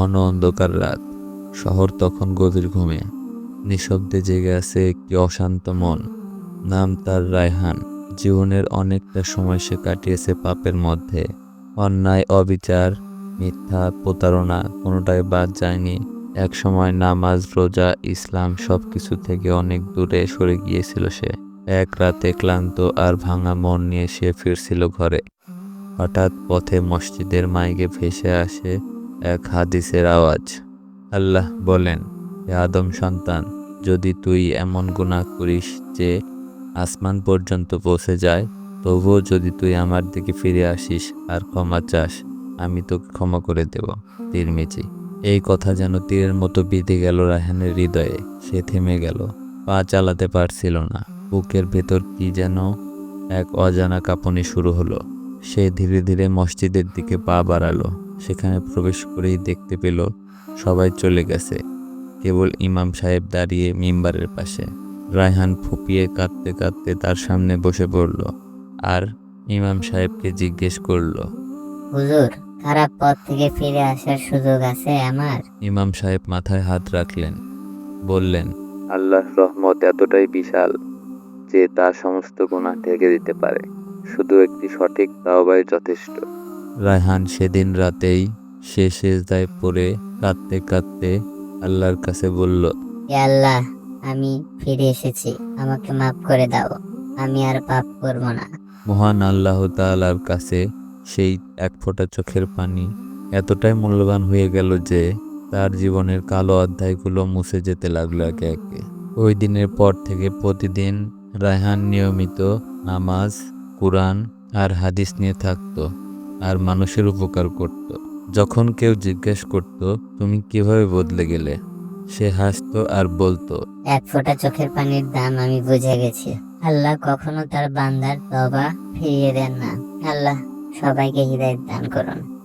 ঘন অন্ধকার রাত। শহর তখন গভীর ঘুমে। নিঃশব্দে জেগে আছে একটি অশান্ত মন। নাম তার রায়হান। জীবনের অনেকটা সময় সে কাটিয়েছে পাপের মধ্যে। অন্যায়, অবিচার, মিথ্যা, প্রতারণা কোনোটাই বাদ যায়নি। এক সময় নামাজ, রোজা, ইসলাম সব কিছু থেকে অনেক দূরে সরে গিয়েছিল সে। এক রাতে ক্লান্ত আর ভাঙা মন নিয়ে সে ফিরছিল ঘরে। হঠাৎ পথে মসজিদের মাইকে ভেসে আসে এক হাদিসের আওয়াজ। আল্লাহ বলেন, হে আদম সন্তান, যদি তুই এমন গুণা করিস যে আসমান পর্যন্ত পৌঁছে যায়, তবুও যদি তুই আমার দিকে ফিরে আসিস আর ক্ষমা চাস, আমি তোকে ক্ষমা করে দেব। তিরমিচি এই কথা যেন তীরের মতো বিঁধে গেল রায়হানের হৃদয়ে। সে থেমে গেল, পা চালাতে পারছিল না। বুকের ভেতর কি যেন এক অজানা কাঁপুনি শুরু হলো। সে ধীরে ধীরে মসজিদের দিকে পা বাড়ালো। সেখানে প্রবেশ করেই দেখতে পেল সবাই চলে গেছে। কেবল ইমাম সাহেব দাঁড়িয়ে মিম্বারের পাশে। রায়হান ফুপিয়ে কাঁদতে কাঁদতে তার সামনে বসে পড়ল আর ইমাম সাহেবকে জিজ্ঞেস করল হুজুর খারাপ পথ থেকে ফিরে আসার সুযোগ আছে আমার? ইমাম সাহেব মাথায় হাত রাখলেন বললেন আল্লাহর রহমত এতটাই বিশাল যে তা সমস্ত গুনাহ ঢেকে দিতে পারে। শুধু একটি সঠিক তাওবাই যথেষ্ট। রায়হান সেদিন রাতেই সে সেজদায় পড়ে কাঁদতে কাঁদতে আল্লাহর কাছে বলল হে আল্লাহ আমি ফিরে এসেছি। আমাকে মাফ করে দাও। আমি আর পাপ করব না। মহান আল্লাহ তাআলার কাছে সেই এক ফোঁটা চোখের পানি এতটাই মূল্যবান হয়ে গেল যে তার জীবনের কালো অধ্যায়গুলো মুছে যেতে লাগল একে একে। ওই দিনের পর থেকে প্রতিদিন রায়হান নিয়মিত নামাজ কোরআন আর হাদিস নিয়ে থাকতো। আর মানুষের উপকার করত। যখন কেউ জিজ্ঞেস করত, তুমি কীভাবে বদলে গেলে? সে হাসতো আর বলতো, এক ফোঁটা চোখের পানির দাম আমি বুঝে গেছি। আল্লাহ কখনো তার বান্দার তবা ফিরিয়ে দেন না। আল্লাহ সবাইকে হৃদায়ত দান করুন।